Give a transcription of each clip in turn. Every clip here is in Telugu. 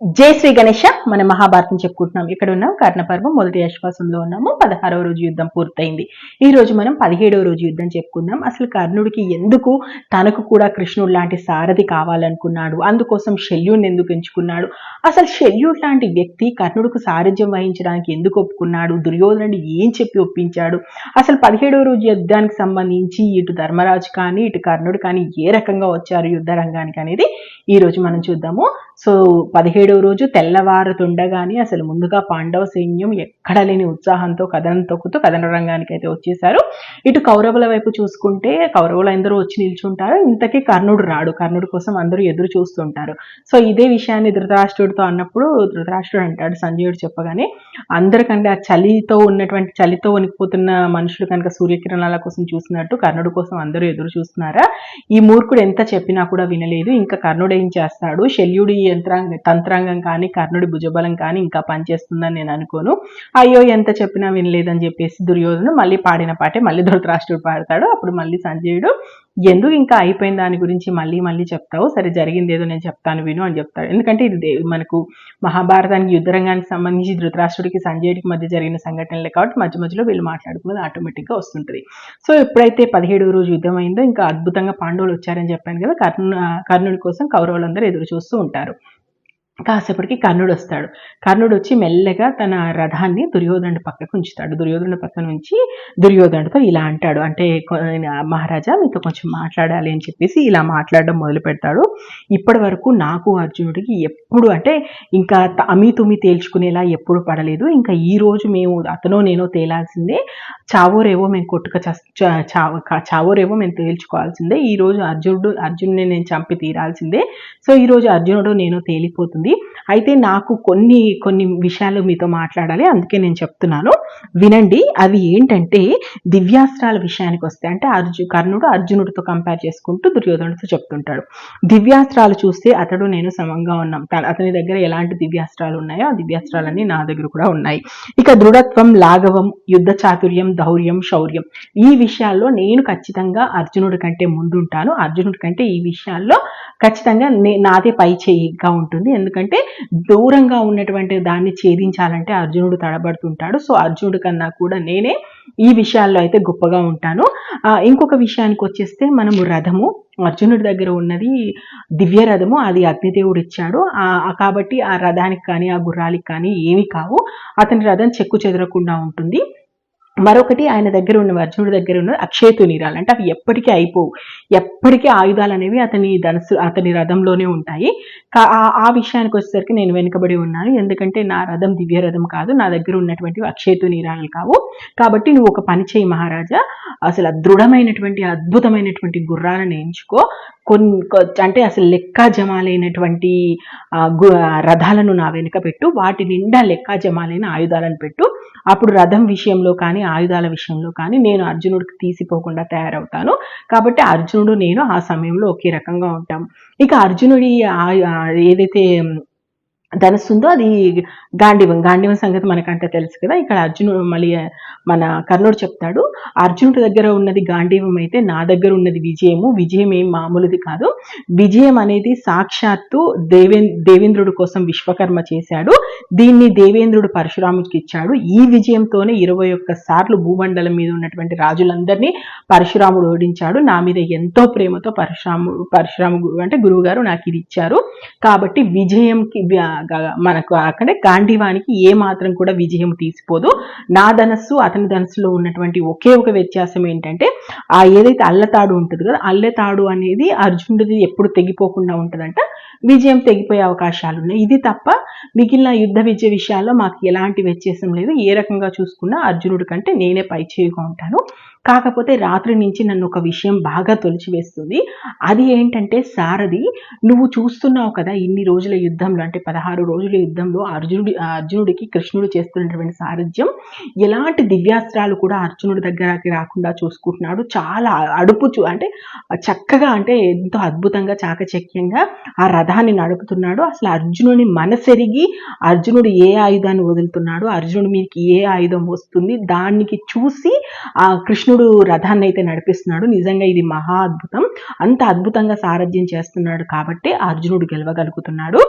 జై శ్రీ గణేష మన మహాభారతం చెప్పుకుంటున్నాం. ఇక్కడ ఉన్నాం కర్ణపర్వం మొదటి ఆశ్వాసంలో ఉన్నాము. పదహారవ రోజు యుద్ధం పూర్తయింది. ఈ రోజు మనం పదిహేడవ రోజు యుద్ధం చెప్పుకుందాం. అసలు కర్ణుడికి ఎందుకు తనకు కూడా కృష్ణుడు లాంటి సారథి కావాలనుకున్నాడు? అందుకోసం శల్యుడిని ఎందుకు ఎంచుకున్నాడు? అసలు శల్యుడు లాంటి వ్యక్తి కర్ణుడికి సారథ్యం వహించడానికి ఎందుకు ఒప్పుకున్నాడు? దుర్యోధనుడు ఏం చెప్పి ఒప్పించాడు? అసలు పదిహేడవ రోజు యుద్ధానికి సంబంధించి ఇటు ధర్మరాజు కానీ ఇటు కర్ణుడు కానీ ఏ రకంగా వచ్చారు యుద్ధ రంగానికి అనేది ఈ రోజు మనం చూద్దాము. సో పదిహేడవ రోజు తెల్లవారుతుండగానే అసలు ముందుగా పాండవ సైన్యం ఎక్కడ లేని ఉత్సాహంతో కథనం తొక్కుతూ కథన రంగానికి అయితే వచ్చేసారు ఇటు కౌరవుల వైపు చూసుకుంటే కౌరవులు అందరూ వచ్చి నిల్చుంటారు. ఇంతకీ కర్ణుడు రాడు. కర్ణుడు కోసం అందరూ ఎదురు చూస్తుంటారు. సో ఇదే విషయాన్ని ధృతరాష్ట్రుడితో అన్నప్పుడు ధృతరాష్ట్రుడు అంటాడు సంజయుడు చెప్పగానే అందరికంటే ఆ చలితో ఉన్నటువంటి చలితో వణికిపోతున్న మనుషులు కనుక సూర్యకిరణాల కోసం చూసినట్టు కర్ణుడు కోసం అందరూ ఎదురు చూస్తున్నారా? ఈ మూర్ఖుడు ఎంత చెప్పినా కూడా వినలేదు. ఇంకా కర్ణుడు ఏం చేస్తాడు? శల్యుడి యంత్రాంగ తంత్రాంగం కానీ కర్ణుడి భుజబలం కానీ ఇంకా పనిచేస్తుందని నేను అనుకోను. అయ్యో ఎంత చెప్పినా వినలేదని చెప్పేసి దుర్యోధను మళ్ళీ పాడిన పాటే మళ్ళీ ధృతరాష్ట్రుడు పాడతాడు. అప్పుడు మళ్ళీ సంజయుడు ఎందుకు ఇంకా అయిపోయిన దాని గురించి మళ్ళీ మళ్ళీ చెప్తావు? సరే జరిగింది ఏదో నేను చెప్తాను విను అని చెప్తాడు. ఎందుకంటే ఇది మనకు మహాభారతానికి యుద్ధరంగానికి సంబంధించి ధృతరాష్ట్రుడికి సంజయుడికి మధ్య జరిగిన సంఘటనలే కాబట్టి మధ్య మధ్యలో వీళ్ళు మాట్లాడుకున్నది ఆటోమేటిక్గా వస్తుంటుంది. సో ఎప్పుడైతే పదిహేడు రోజు యుద్ధం అయిందో ఇంకా అద్భుతంగా పాండవులు వచ్చారని చెప్పాను కదా కర్ణ కర్ణుడి కోసం కౌరవులందరూ ఎదురు చూస్తూ ఉంటారు. కాసేపటికి కర్ణుడు వస్తాడు. కర్ణుడు వచ్చి మెల్లగా తన రథాన్ని దుర్యోధనుడి పక్కకు ఉంచుతాడు. దుర్యోధనుడి పక్క నుంచి దుర్యోధనుడితో ఇలా అంటాడు. అంటే మహారాజా మీతో కొంచెం మాట్లాడాలి అని చెప్పేసి ఇలా మాట్లాడడం మొదలు పెడతాడు. ఇప్పటి వరకు నాకు అర్జునుడికి ఎప్పుడు అంటే ఇంకా అమి తుమి తేల్చుకునేలా ఎప్పుడు పడలేదు. ఇంకా ఈ రోజు మేము అతనో నేనో తేలాల్సిందే. చావోరేవో మేము కొట్టుక చా చావోరేవో మేము తేల్చుకోవాల్సిందే. ఈ రోజు అర్జునుడు అర్జునుడిని నేను చంపి తీరాల్సిందే. సో ఈ రోజు అర్జునుడు నేను తేలిపోతుంది. అయితే నాకు కొన్ని కొన్ని విషయాలు మీతో మాట్లాడాలి. అందుకే నేను చెప్తున్నాను. వినండి అవి ఏంటంటే దివ్యాస్త్రాల విషయానికి వస్తే అంటే అర్జు కర్ణుడు అర్జునుడితో కంపేర్ చేసుకుంటూ దుర్యోధనుడితో చెప్తుంటాడు. దివ్యాస్త్రాలు చూస్తే అతడు నేను సమంగా ఉన్నాం. అతని దగ్గర ఎలాంటి దివ్యాస్త్రాలు ఉన్నాయో ఆ దివ్యాస్త్రాలన్నీ నా దగ్గర కూడా ఉన్నాయి. ఇక దృఢత్వం లాఘవం యుద్ధ చాతుర్యం ధౌర్యం శౌర్యం ఈ విషయాల్లో నేను ఖచ్చితంగా అర్జునుడి కంటే ముందుంటాను. అర్జునుడి కంటే ఈ విషయాల్లో ఖచ్చితంగా నే నాదే పై చేయిగా ఉంటుంది. ఎందుకంటే దూరంగా ఉన్నటువంటి దాన్ని ఛేదించాలంటే అర్జునుడు తడబడుతుంటాడు. సో అర్జునుడి కన్నా కూడా నేనే ఈ విషయాల్లో అయితే గొప్పగా ఉంటాను. ఇంకొక విషయానికి వచ్చేస్తే మనము రథము. అర్జునుడి దగ్గర ఉన్నది దివ్య రథము. అది అగ్నిదేవుడు ఇచ్చాడు. కాబట్టి ఆ రథానికి కానీ ఆ గుర్రాలకి కానీ ఏమి కావు. అతని రథం చెక్కు చెదరకుండా ఉంటుంది. మరొకటి ఆయన దగ్గర ఉన్న అర్జునుడి దగ్గర ఉన్న అక్షేతు నీరాలు అంటే అవి ఎప్పటికీ అయిపోవు. ఎప్పటికీ ఆయుధాలు అనేవి అతని ధనస్సు అతని రథంలోనే ఉంటాయి. కా- ఆ- ఆ విషయానికి వచ్చేసరికి నేను వెనుకబడి ఉన్నాను. ఎందుకంటే నా రథం దివ్య రథం కాదు. నా దగ్గర ఉన్నటువంటి అక్షేతు నీరాలు కావు. కాబట్టి నువ్వు ఒక పని చేయి మహారాజా. అసలు దృఢమైనటువంటి అద్భుతమైనటువంటి గుర్రాలను ఎంచుకో. కొన్ని అంటే అసలు లెక్క జమాలైనటువంటి గు- రథాలను నా వెనుక పెట్టు. వాటి నిండా లెక్క జమాలైన ఆయుధాలను పెట్టు. అప్పుడు రథం విషయంలో కానీ ఆయుధాల విషయంలో కానీ నేను అర్జునుడికి తీసిపోకుండా తయారవుతాను. కాబట్టి అర్జునుడు నేను ఆ సమయంలో ఒకే రకంగా ఉంటాం. ఇక అర్జునుడి ఏదైతే ధనస్సు ఉందో అది గాంధీవం. గాంధీవం సంగతి మనకంటే తెలుసు కదా. ఇక్కడ అర్జునుడు మళ్ళీ మన కర్ణుడు చెప్తాడు. అర్జునుడి దగ్గర ఉన్నది గాంధీవం అయితే నా దగ్గర ఉన్నది విజయము. విజయం ఏం మామూలుది కాదు. విజయం అనేది సాక్షాత్తు దేవే దేవేంద్రుడి కోసం విశ్వకర్మ చేశాడు. దీన్ని దేవేంద్రుడు పరశురాముడికి ఇచ్చాడు. ఈ విజయంతోనే ఇరవై ఒక్క సార్లు భూమండలం మీద ఉన్నటువంటి రాజులందరినీ పరశురాముడు ఓడించాడు. నా మీద ఎంతో ప్రేమతో పరశురాముడు పరశురాము గురువు అంటే గురువు గారు నాకు ఇది ఇచ్చారు. కాబట్టి విజయంకి మనకు అక్కడ గాంధీవానికి ఏ మాత్రం కూడా విజయం తీసిపోదు. నా ధనస్సు అతని ధనస్సులో ఉన్నటువంటి ఒకే ఒక వ్యత్యాసం ఏంటంటే ఆ ఏదైతే అల్లతాడు ఉంటుంది కదా అల్లెతాడు అనేది అర్జునుడిది ఎప్పుడు తెగిపోకుండా ఉంటుందంట. విజయం తెగిపోయే అవకాశాలు ఉన్నాయి. ఇది తప్ప మిగిలిన యుద్ధ విజయ విషయాల్లో మాకు ఎలాంటి వ్యత్యాసం లేదు. ఏ రకంగా చూసుకున్నా అర్జునుడి కంటే నేనే పైచేయుగా ఉంటాను. కాకపోతే రాత్రి నుంచి నన్ను ఒక విషయం బాగా తొలిచివేస్తుంది. అది ఏంటంటే సారథి నువ్వు చూస్తున్నావు కదా ఇన్ని రోజుల యుద్ధంలో అంటే పదహారు రోజుల యుద్ధంలో అర్జునుడి అర్జునుడికి కృష్ణుడు చేస్తున్నటువంటి సారథ్యం ఎలాంటి దివ్యాస్త్రాలు కూడా అర్జునుడి దగ్గరకి రాకుండా చూసుకుంటున్నాడు. చాలా అడుపు చూ అంటే చక్కగా అంటే ఎంతో అద్భుతంగా చాకచక్యంగా ఆ రథాన్ని నడుపుతున్నాడు. అసలు అర్జునుని మనసెరిగి అర్జునుడు ఏ ఆయుధాన్ని వదులుతున్నాడు అర్జునుడు మీకు ఏ ఆయుధం వస్తుంది దానికి చూసి ఆ కృష్ణుడు రథాన్ని అయితే నడిపిస్తున్నాడు. నిజంగా ఇది మహా అద్భుతం. అంత అద్భుతంగా సారథ్యం చేస్తున్నాడు కాబట్టి అర్జునుడు గెలవగలుగుతున్నాడు.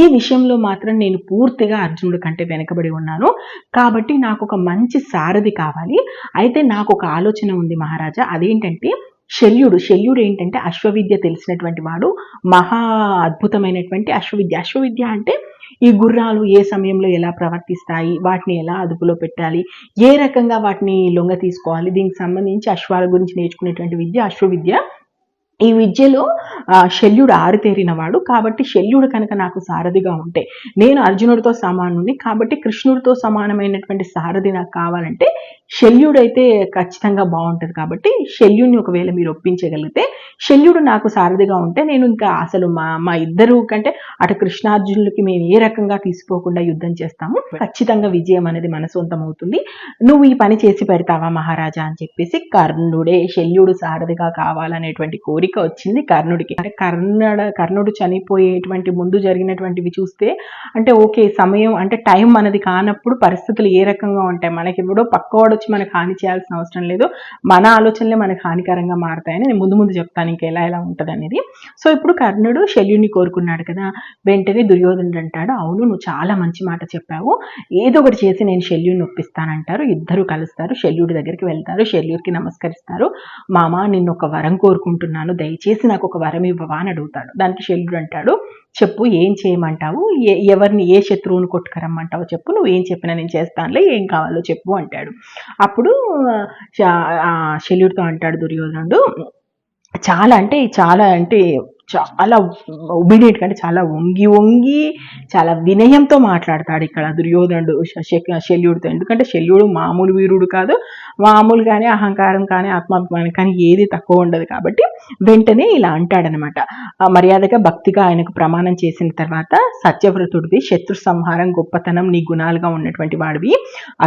ఈ విషయంలో మాత్రం నేను పూర్తిగా అర్జునుడి కంటే వెనకబడి ఉన్నాను. కాబట్టి నాకు ఒక మంచి సారథి కావాలి. అయితే నాకు ఒక ఆలోచన ఉంది మహారాజా. అదేంటంటే శల్యుడు. శల్యుడు ఏంటంటే అశ్వవిద్య తెలిసినటువంటి వాడు. మహా అద్భుతమైనటువంటి అశ్వవిద్య. అశ్వవిద్య అంటే ఈ గుర్రాలు ఏ సమయంలో ఎలా ప్రవర్తిస్తాయి వాటిని ఎలా అదుపులో పెట్టాలి ఏ రకంగా వాటిని లొంగ తీసుకోవాలి. దీనికి సంబంధించి అశ్వాల గురించి నేర్చుకునేటువంటి విద్య అశ్వవిద్య. ఈ విద్యలో శల్యుడు ఆరితేరినవాడు. కాబట్టి శల్యుడు కనుక నాకు సారథిగా ఉంటే నేను అర్జునుడితో సమానుని కాబట్టి కృష్ణుడితో సమానమైనటువంటి సారథి నాకు కావాలంటే శల్యుడైతే ఖచ్చితంగా బాగుంటుంది. కాబట్టి శల్యుడిని ఒకవేళ మీరు ఒప్పించగలిగితే శల్యుడు నాకు సారథిగా ఉంటే నేను ఇంకా అసలు మా మా ఇద్దరు కంటే అటు కృష్ణార్జునులకి మేము ఏ రకంగా తీసుకోకుండా యుద్ధం చేస్తాము. ఖచ్చితంగా విజయం అనేది మన సొంతం అవుతుంది. నువ్వు ఈ పని చేసి పెడతావా మహారాజా అని చెప్పేసి కర్ణుడే శల్యుడు సారథిగా కావాలనేటువంటి కోరిక వచ్చింది కర్ణుడికి. అంటే కర్ణుడ కర్ణుడు చనిపోయేటువంటి ముందు జరిగినటువంటివి చూస్తే అంటే ఓకే సమయం అంటే టైం మనది కానప్పుడు పరిస్థితులు ఏ రకంగా ఉంటాయి? మనకి ఎవడో పక్కవాడు వచ్చి మనకు హాని చేయాల్సిన అవసరం లేదు. మన ఆలోచనలే మనకు హానికరంగా మారతాయని నేను ముందు ముందు చెప్తాను ఇంకా ఎలా ఎలా ఉంటుంది అనేది. సో ఇప్పుడు కర్ణుడు శల్యుని కోరుకున్నాడు కదా వెంటనే దుర్యోధనుడు అంటాడు అవును నువ్వు చాలా మంచి మాట చెప్పావు. ఏదో ఒకటి చేసి నేను శల్యుని ఒప్పిస్తానంటారు. ఇద్దరు కలుస్తారు శల్యుడి దగ్గరికి వెళ్తారు శల్యుడికి నమస్కరిస్తారు. మామ నిన్ను ఒక వరం కోరుకుంటున్నాను. దయచేసి నాకు ఒక వరం ఇవ్వవా అని అడుగుతాడు. దానికి శల్యుడు అంటాడు చెప్పు ఏం చేయమంటావు? ఏ ఎవరిని ఏ శత్రువుని కొట్టుకరమ్మంటావు చెప్పు? నువ్వు ఏం చెప్పినా నేను చేస్తానులే ఏం కావాలో చెప్పు అంటాడు. అప్పుడు శల్యుడితో అంటాడు దుర్యోధనుడు చాలా అంటే చాలా అంటే చాలా ఒబీడియంట్ అంటే చాలా వంగి వంగి చాలా వినయంతో మాట్లాడతాడు ఇక్కడ దుర్యోధనుడు శల్యుడితో. ఎందుకంటే శల్యుడు మామూలు వీరుడు కాదు మామూలు కానీ అహంకారం కానీ ఆత్మాభిమానం కానీ ఏది తక్కువ ఉండదు కాబట్టి వెంటనే ఇలా అంటాడనమాట. ఆ మర్యాదగా భక్తిగా ఆయనకు ప్రమాణం చేసిన తర్వాత సత్యవ్రతుడివి శత్రు సంహారం గొప్పతనం నీ గుణాలుగా ఉన్నటువంటి వాడివి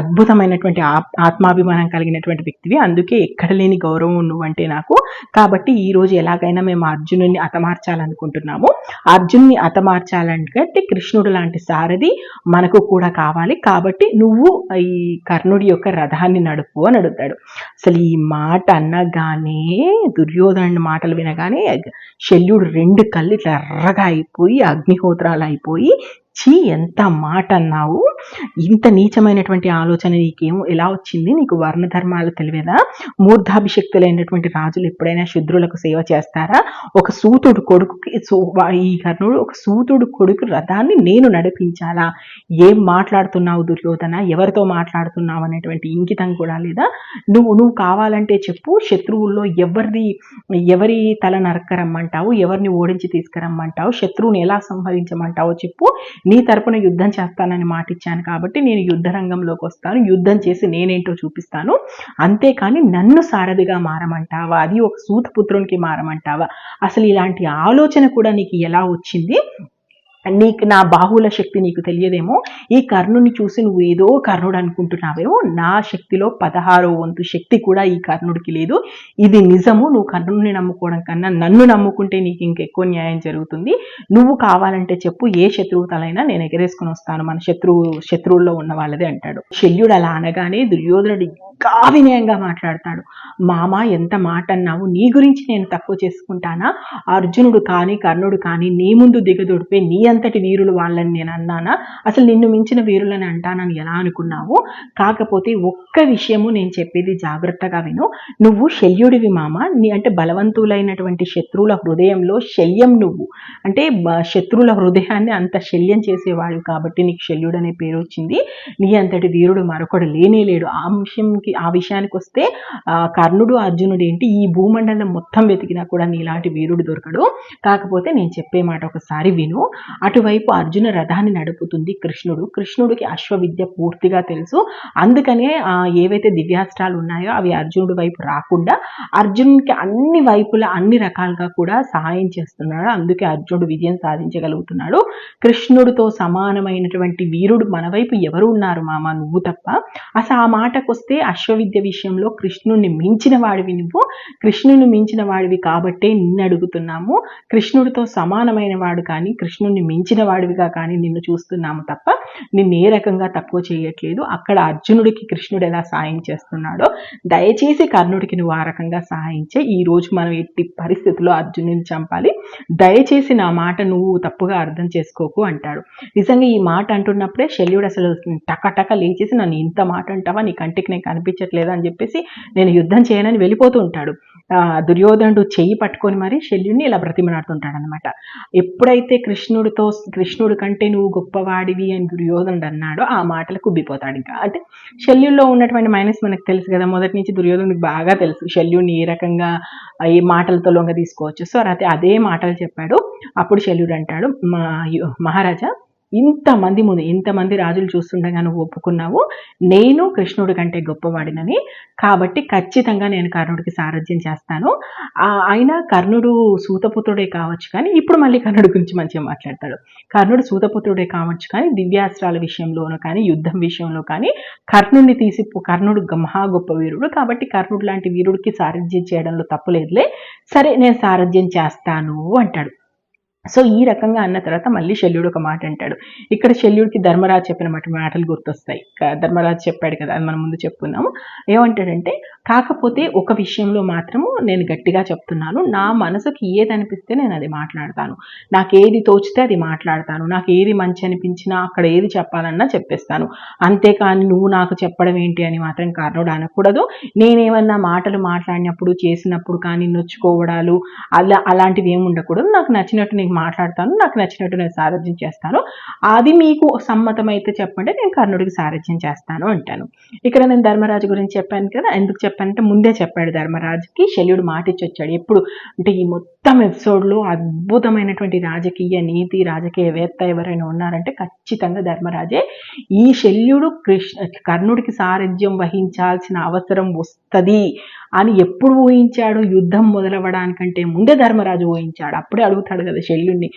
అద్భుతమైనటువంటి ఆత్మాభిమానం కలిగినటువంటి వ్యక్తివి. అందుకే ఎక్కడ లేని గౌరవం నువ్వంటే నాకు. కాబట్టి ఈ రోజు ఎలాగైనా మేము అర్జునుడిని హతమార్చాలనుకుంటున్నాము అర్జున్ని హతమార్చాలంటే కృష్ణుడు లాంటి సారథి మనకు కూడా కావాలి. కాబట్టి నువ్వు ఈ కర్ణుడి యొక్క రథాన్ని నడుపు అని అడుగుతాడు. అసలు ఈ మాట అనగానే దుర్యోధను మాటలు వినగానే శల్యుడు రెండు కళ్ళు ఇట్లా ఎర్రగా అయిపోయి అగ్నిహోత్రాలు అయిపోయి చీ ఎంత మాట అన్నావు? ఇంత నీచమైనటువంటి ఆలోచన నీకేమో ఎలా వచ్చింది? నీకు వర్ణ ధర్మాలు తెలియదా? మూర్ధాభిషక్తులైనటువంటి రాజులు ఎప్పుడైనా శుద్రులకు సేవ చేస్తారా? ఒక సూతుడు కొడుకుకి సో- ఈ కర్ణుడు ఒక సూతుడు కొడుకు రథాన్ని నేను నడిపించాలా? ఏం మాట్లాడుతున్నావు దుర్యోధన? ఎవరితో మాట్లాడుతున్నావు అనేటువంటి ఇంకితం కూడా లేదా? నువ్వు నువ్వు కావాలంటే చెప్పు. శత్రువుల్లో ఎవరిది ఎవరి తల నరక్కరమ్మంటావు? ఎవరిని ఓడించి తీసుకురమ్మంటావు? శత్రువుని ఎలా సంహరించమంటావో చెప్పు. నీ తరపున యుద్ధం చేస్తానని మాట ఇచ్చాను కాబట్టి నేను యుద్ధ రంగంలోకి వస్తాను. యుద్ధం చేసి నేనేంటో చూపిస్తాను. అంతేకాని నన్ను సారథిగా మారమంటావా? అది ఒక సూతపుత్రునికి మారమంటావా? అసలు ఇలాంటి ఆలోచన కూడా నీకు ఎలా వచ్చింది? నీకు నా బాహుల శక్తి నీకు తెలియదేమో. ఈ కర్ణుని చూసి నువ్వు ఏదో కర్ణుడు అనుకుంటున్నావేమో. నా శక్తిలో పదహారో వంతు శక్తి కూడా ఈ కర్ణుడికి లేదు. ఇది నిజము. నువ్వు కర్ణుడిని నమ్ముకోవడం కన్నా నన్ను నమ్ముకుంటే నీకు ఇంకెక్కువ న్యాయం జరుగుతుంది. నువ్వు కావాలంటే చెప్పు ఏ శత్రువు తలైనా నేను ఎగరేసుకుని వస్తాను. మన శత్రువు శత్రువుల్లో ఉన్న వాళ్ళదే అంటాడు. శల్యుడు అలా అనగానే దుర్యోధనుడు ఇంకా వినయంగా మాట్లాడతాడు. మామ ఎంత మాట అన్నావు? నీ గురించి నేను తక్కువ చేసుకుంటానా? అర్జునుడు కానీ కర్ణుడు కానీ నీ ముందు దిగదొడిపే నీ అంతటి వీరులు వాళ్ళని నేను అన్నానా? అసలు నిన్ను మించిన వీరులని అంటానని ఎలా అనుకున్నావు? కాకపోతే ఒక్క విషయము నేను చెప్పేది జాగ్రత్తగా విను. నువ్వు శల్యుడివి మామ? నీ అంటే బలవంతులైనటువంటి శత్రువుల హృదయంలో శల్యం నువ్వు. అంటే శత్రువుల హృదయాన్ని అంత శల్యం చేసేవాడు కాబట్టి నీకు శల్యుడు అనే పేరు వచ్చింది. నీ అంతటి వీరుడు మరొకడు లేనే లేడు. ఆ అంశంకి ఆ విషయానికి వస్తే కర్ణుడు అర్జునుడు ఏంటి? ఈ భూమండలం మొత్తం వెతికినా కూడా నీలాంటి వీరుడు దొరకడు. కాకపోతే నేను చెప్పే మాట ఒకసారి విను. అటువైపు అర్జున రథాన్ని నడుపుతుంది కృష్ణుడు. కృష్ణుడికి అశ్వవిద్య పూర్తిగా తెలుసు. అందుకనే ఆ, ఏవైతే దివ్యాస్త్రాలు ఉన్నాయో అవి అర్జునుడి వైపు రాకుండా అర్జునుడికి అన్ని వైపులా అన్ని రకాలుగా కూడా సహాయం చేస్తున్నాడు. అందుకే అర్జునుడు విజయం సాధించగలుగుతున్నాడు. కృష్ణుడితో సమానమైనటువంటి వీరుడు మన వైపు ఎవరు ఉన్నారు మామ? నువ్వు తప్ప. అసలు ఆ మాటకొస్తే అశ్వవిద్య విషయంలో కృష్ణుడిని మించిన వాడివి నువ్వు. కృష్ణుని మించిన వాడివి కాబట్టే నిన్ను అడుగుతున్నాము కృష్ణుడితో సమానమైన వాడు కానీ కృష్ణుడిని మించిన వాడివిగా కానీ నిన్ను చూస్తున్నాము తప్ప నిన్ను ఏ రకంగా తక్కువ చేయట్లేదు. అక్కడ అర్జునుడికి కృష్ణుడు ఎలా సాయం చేస్తున్నాడో దయచేసి కర్ణుడికి నువ్వు ఆ రకంగా సహాయించే ఈ రోజు మనం ఎట్టి పరిస్థితుల్లో అర్జునుని చంపాలి. దయచేసి నా మాట నువ్వు తప్పుగా అర్థం చేసుకోకు అంటాడు. నిజంగా ఈ మాట అంటున్నప్పుడే శల్యుడు అసలు టకటక లేచేసి నన్ను ఇంత మాట అంటావా? నీ కంటికి నేను కనిపించట్లేదు? అని చెప్పేసి నేను యుద్ధం చేయనని వెళ్ళిపోతూ ఉంటాడు. దుర్యోధనుడు చెయ్యి పట్టుకొని మరి శల్యుణ్ణి ఇలా బ్రతిమలాడుతుంటాడు అనమాట ఎప్పుడైతే కృష్ణుడితో కృష్ణుడి కంటే నువ్వు గొప్పవాడివి అని దుర్యోధనుడు అన్నాడో ఆ మాటలు కుబ్బిపోతాడు ఇంకా. అంటే శల్యుల్లో ఉన్నటువంటి మైనస్ మనకు తెలుసు కదా మొదటి నుంచి దుర్యోధనుడికి బాగా తెలుసు. శల్యుడిని ఏ రకంగా ఏ మాటలతో లొంగ తీసుకోవచ్చు సో అయితే అదే మాటలు చెప్పాడు. అప్పుడు శల్యుడు అంటాడు మా మహారాజా ఇంతమంది ముందు ఇంతమంది రాజులు చూస్తుండగా నువ్వు ఒప్పుకున్నావు. నేను కృష్ణుడి కంటే గొప్పవాడినని. కాబట్టి ఖచ్చితంగా నేను కర్ణుడికి సారథ్యం చేస్తాను. అయినా కర్ణుడు సూతపుత్రుడే కావచ్చు కానీ ఇప్పుడు మళ్ళీ కర్ణుడి గురించి మంచిగా మాట్లాడతాడు. కర్ణుడు సూతపుత్రుడే కావచ్చు కానీ దివ్యాస్త్రాల విషయంలోనూ కానీ యుద్ధం విషయంలో కానీ కర్ణుడిని తీసి కర్ణుడు మహా గొప్ప వీరుడు. కాబట్టి కర్ణుడు లాంటి వీరుడికి సారథ్యం చేయడంలో తప్పులేదులే సరే నేను సారథ్యం చేస్తాను అంటాడు. సో ఈ రకంగా అన్న తర్వాత మళ్ళీ శల్యుడు ఒక మాట అంటాడు. ఇక్కడ శల్యుడికి ధర్మరాజు చెప్పిన మాట మాటలు గుర్తొస్తాయి. ధర్మరాజు చెప్పాడు కదా అది మనం ముందు చెప్పుకున్నాము ఏమంటాడంటే కాకపోతే ఒక విషయంలో మాత్రము నేను గట్టిగా చెప్తున్నాను. నా మనసుకి ఏది అనిపిస్తే నేను అది మాట్లాడతాను. నాకు ఏది తోచితే అది మాట్లాడతాను. నాకు ఏది మంచి అనిపించినా అక్కడ ఏది చెప్పాలన్నా చెప్పేస్తాను. అంతేకాని నువ్వు నాకు చెప్పడం ఏంటి అని మాత్రం కారణం అనకూడదు. నేనేమన్నా మాటలు మాట్లాడినప్పుడు చేసినప్పుడు కానీ నొచ్చుకోవడాలు అలా అలాంటివి ఏమి ఉండకూడదు. నాకు నచ్చినట్టు నేను మాట్లాడతాను. నాకు నచ్చినట్టు నేను సారథ్యం చేస్తాను. అది మీకు సమ్మతమైతే చెప్పండి నేను కర్ణుడికి సారథ్యం చేస్తాను అంటాను. ఇక్కడ నేను ధర్మరాజు గురించి చెప్పాను కదా ఎందుకు చెప్పానంటే ముందే చెప్పాడు ధర్మరాజుకి శల్యుడు మాట ఇచ్చి వచ్చాడు ఎప్పుడు అంటే ఈ మొత్తం ఎపిసోడ్లో అద్భుతమైనటువంటి రాజకీయ నీతి రాజకీయవేత్త ఎవరైనా ఉన్నారంటే ఖచ్చితంగా ధర్మరాజే. ఈ శల్యుడు కృష్ణ కర్ణుడికి సారథ్యం వహించాల్సిన అవసరం వస్తుంది. అని ఎప్పుడు ఊహించాడు? యుద్ధం మొదలవ్వడానికంటే ముందే ధర్మరాజు ఊహించాడు. అప్పుడే అడుగుతాడు కదా శల్యుడిని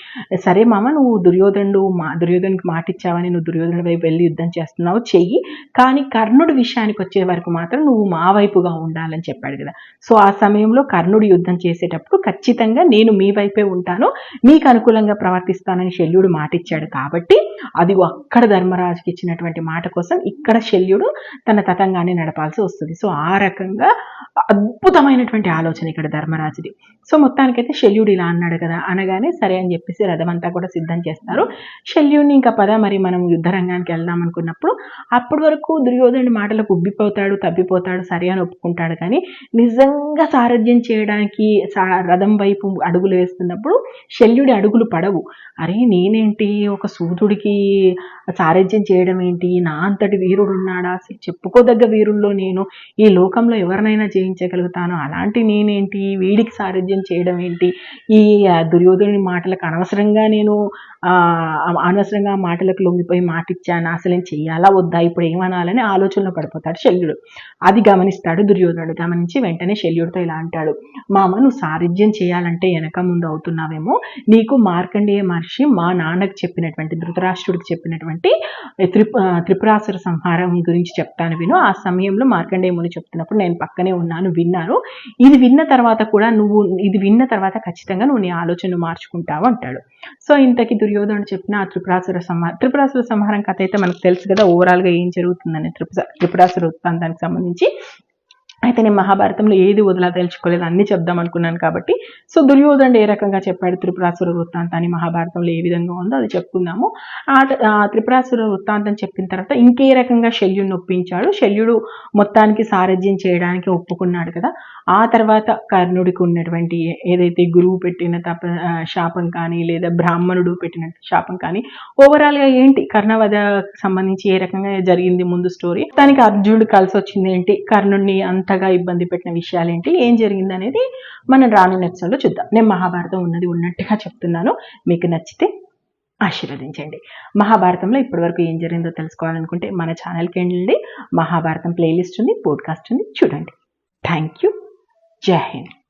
సరే మామ నువ్వు దుర్యోధనుడు మా దుర్యోధనుడికి మాట ఇచ్చావని నువ్వు దుర్యోధనుడి వైపు వెళ్ళి యుద్ధం చేస్తున్నావు చెయ్యి. కానీ కర్ణుడి విషయానికి వచ్చే వరకు మాత్రం నువ్వు మా వైపుగా ఉండాలని చెప్పాడు కదా. సో ఆ సమయంలో కర్ణుడు యుద్ధం చేసేటప్పుడు ఖచ్చితంగా నేను మీ వైపే ఉంటాను. మీకు అనుకూలంగా ప్రవర్తిస్తానని శల్యుడు మాట ఇచ్చాడు కాబట్టి అది అక్కడ ధర్మరాజుకి ఇచ్చినటువంటి మాట కోసం ఇక్కడ శల్యుడు తన తతంగాన్ని నడపాల్సి వస్తుంది. సో ఆ రకంగా అద్భుతమైనటువంటి ఆలోచన ఇక్కడ ధర్మరాజుది. సో మొత్తానికైతే శల్యుడు ఇలా అన్నాడు కదా అనగానే సరే అని చెప్పేసి రథమంతా కూడా సిద్ధం చేస్తారు. శల్యుడిని ఇంకా పద మరి మనం యుద్ధ రంగానికి వెళ్దాం అనుకున్నప్పుడు అప్పటి వరకు దుర్యోధనుడి మాటలకు ఉబ్బిపోతాడు తబ్బిపోతాడు సరే అని ఒప్పుకుంటాడు. కానీ నిజంగా సారథ్యం చేయడానికి సా- రథం వైపు అడుగులు వేస్తున్నప్పుడు శల్యుడి అడుగులు పడవు. అరే నేనేంటి? ఒక సూతుడికి సారథ్యం చేయడం ఏంటి? నా అంతటి వీరుడు ఉన్నాడా చెప్పుకోదగ్గ వీరుల్లో నేను. ఈ లోకంలో ఎవరినైనా జయించగలుగుతాను అలాంటి నేనేంటి? వీడికి సారథ్యం చేయడం ఏంటి? ఈ దుర్యోధనుడి మాటలకు అనవసరంగా నేను అనవసరంగా మాటలకు లొంగిపోయి మాట ఇచ్చాను అసలు ఏం చెయ్యాలా? వద్దా? ఇప్పుడు ఏమనాలని ఆలోచనలో పడిపోతాడు శల్యుడు. అది గమనిస్తాడు దుర్యోధనుడు. గమనించి వెంటనే శల్యుడితో ఇలా అంటాడు. మామ నువ్వు సారథ్యం చేయాలంటే వెనక ముందు అవుతున్నావేమో? నీకు మార్కండేయ మహర్షి మా నాన్నకు చెప్పినటువంటి ధృతరాష్ట్రుడికి చెప్పినటువంటి త్రిప త్రిపురాసుర సంహారం గురించి చెప్తాను విను. ఆ సమయంలో మార్కండేయ ముని చెప్తున్నప్పుడు నేను పక్కనే ఉన్నాను. విన్నాను. ఇది విన్న తర్వాత కూడా నువ్వు ఇది విన్న తర్వాత ఖచ్చితంగా నువ్వు నీ ఆలోచన మార్చుకుంటావు అంటాడు. సో ఇంతకి దుర్యోధనుడు చెప్పిన ఆ త్రిపురాసుర సంహారం త్రిపురాసుర సంహారం కథ అయితే మనకు తెలుసు కదా ఓవరాల్గా ఏం జరుగుతుందని త్రిపుర త్రిపురాసుర వృత్తాంతానికి సంబంధించి. అయితే నేను మహాభారతంలో ఏది వదిలా తెలుసుకోలేదు అన్ని చెప్దాం అనుకున్నాను కాబట్టి. సో దుర్యోధనుడు ఏ రకంగా చెప్పాడు త్రిపురాసుర వృత్తాంతాన్ని మహాభారతంలో ఏ విధంగా ఉందో అది చెప్పుకుందాము. ఆ త్రిపురాసుర వృత్తాంతం చెప్పిన తర్వాత ఇంకే రకంగా శల్యుడిని ఒప్పించాడు శల్యుడు మొత్తానికి సారథ్యం చేయడానికి ఒప్పుకున్నాడు కదా. ఆ తర్వాత కర్ణుడికి ఉన్నటువంటి ఏదైతే గురువు పెట్టిన తప శాపం కానీ లేదా బ్రాహ్మణుడు పెట్టిన శాపం కానీ ఓవరాల్గా ఏంటి? కర్ణవధ సంబంధించి ఏ రకంగా జరిగింది ముందు స్టోరీ దానికి అర్జునుడు కలిసి వచ్చింది ఏంటి? కర్ణుడిని అంతగా ఇబ్బంది పెట్టిన విషయాలు ఏంటి ఏం జరిగింది అనేది మనం రానున్న ఎపిసోడ్లో చూద్దాం. నేను మహాభారతం ఉన్నది ఉన్నట్టుగా చెప్తున్నాను. మీకు నచ్చితే ఆశీర్వదించండి. మహాభారతంలో ఇప్పటివరకు ఏం జరిగిందో తెలుసుకోవాలనుకుంటే మన ఛానల్కి వెళ్ళండి. మహాభారతం ప్లేలిస్ట్ ఉంది పోడ్కాస్ట్ ఉంది చూడండి. థ్యాంక్ యూ జై హింద్.